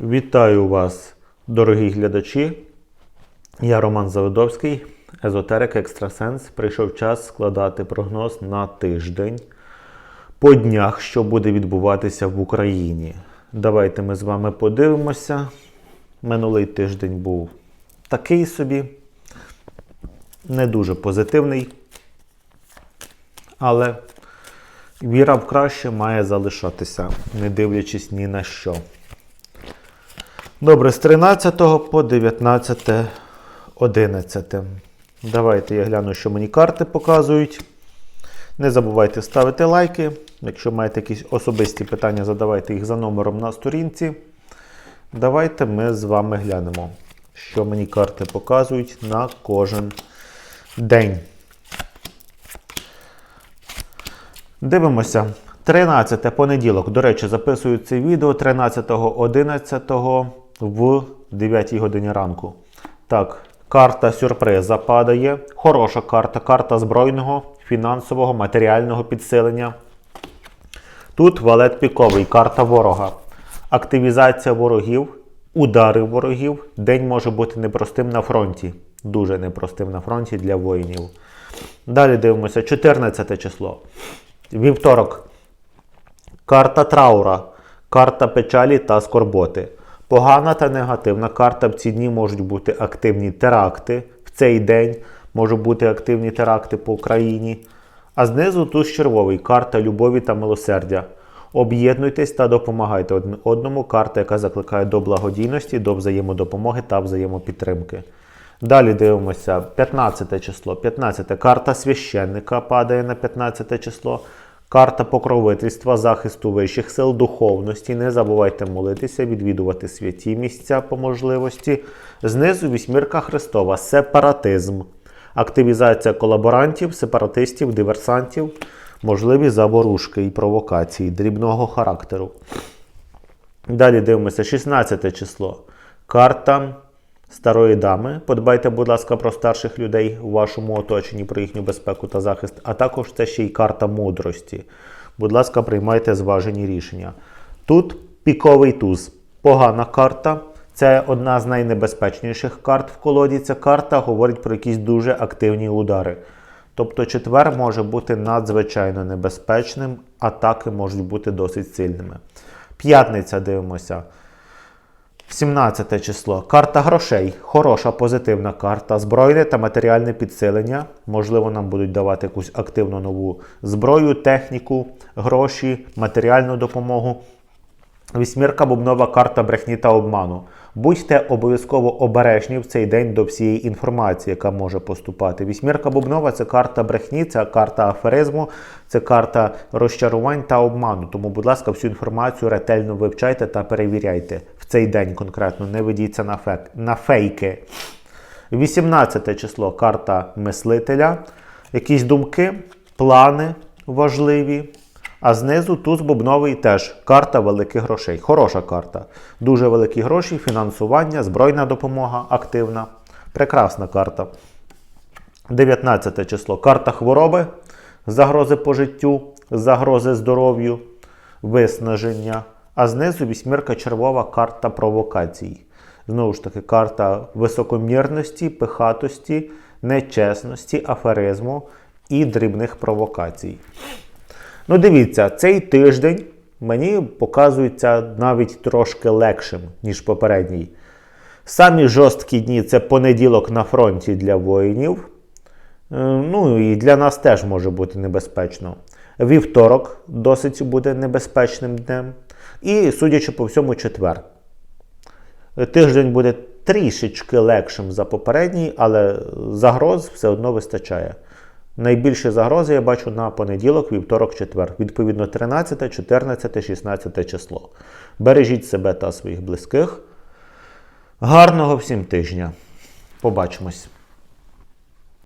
Вітаю вас, дорогі глядачі. Я Роман Заводовський, езотерик Екстрасенс. Прийшов час складати прогноз на тиждень по днях, що буде відбуватися в Україні. Давайте ми з вами подивимося. Минулий тиждень був такий собі, не дуже позитивний, але віра в краще має залишатися, не дивлячись ні на що. Добре, з 13 по 19, 11. Давайте я гляну, що мені карти показують. Не забувайте ставити лайки. Якщо маєте якісь особисті питання, задавайте їх за номером на сторінці. Давайте ми з вами глянемо, що мені карти показують на кожен день. Дивимося. 13 понеділок. До речі, записую це відео 13.11 в 9 годині ранку. Так, карта сюрприза падає. Хороша карта. Карта збройного, фінансового, матеріального підсилення. Тут валет піковий, карта ворога. Активізація ворогів, удари ворогів. День може бути непростим на фронті. Дуже непростим на фронті для воїнів. Далі дивимося 14 число. Вівторок. Карта траура, карта печалі та скорботи. Погана та негативна карта в ці дні можуть бути активні теракти. В цей день можуть бути активні теракти по Україні. А знизу туз червовий карта любові та милосердя. Об'єднуйтесь та допомагайте одному. Карта, яка закликає до благодійності, до взаємодопомоги та взаємопідтримки. Далі дивимося 15 число. 15 карта священника падає на 15 число. Карта покровительства, захисту вищих сил, духовності. Не забувайте молитися, відвідувати святі місця по можливості. Знизу вісьмірка Христова, сепаратизм, активізація колаборантів, сепаратистів, диверсантів, можливі заворушки і провокації дрібного характеру. Далі дивимося 16 число. Карта старої дами. Подбайте, будь ласка, про старших людей у вашому оточенні, про їхню безпеку та захист. А також це ще й карта мудрості. Будь ласка, приймайте зважені рішення. Тут піковий туз. Погана карта. Це одна з найнебезпечніших карт в колоді. Ця карта говорить про якісь дуже активні удари. Тобто четвер може бути надзвичайно небезпечним, атаки можуть бути досить сильними. П'ятниця дивимося. 17 число. Карта грошей. Хороша позитивна карта. Збройне та матеріальне підсилення. Можливо, нам будуть давати якусь активну нову зброю, техніку, гроші, матеріальну допомогу. Вісьмірка бубнова карта брехні та обману. Будьте обов'язково обережні в цей день до всієї інформації, яка може поступати. Вісьмірка бубнова це карта брехні, це карта аферизму, це карта розчарувань та обману. Тому, будь ласка, всю інформацію ретельно вивчайте та перевіряйте в цей день конкретно. Не ведіться на, фек... на фейки. 18 число карта мислителя. Якісь думки, плани важливі. А знизу туз бубновий теж карта великих грошей. Хороша карта. Дуже великі гроші, фінансування, збройна допомога активна. Прекрасна карта. 19 число. Карта хвороби, загрози по життю, загрози здоров'ю, виснаження. А знизу вісьмірка червова карта провокацій. Знову ж таки, карта високомірності, пихатості, нечесності, аферизму і дрібних провокацій. Ну, дивіться, цей тиждень мені показується навіть трошки легшим, ніж попередній. Самі жорсткі дні це понеділок на фронті для воїнів. Е, Ну і для нас теж може бути небезпечно. Вівторок досить буде небезпечним днем. І, судячи по всьому, четвер. Тиждень буде трішечки легшим за попередній, але загроз все одно вистачає. Найбільші загрози я бачу на понеділок, вівторок, четвер. Відповідно, 13, 14, 16 число. Бережіть себе та своїх близьких. Гарного всім тижня. Побачимось.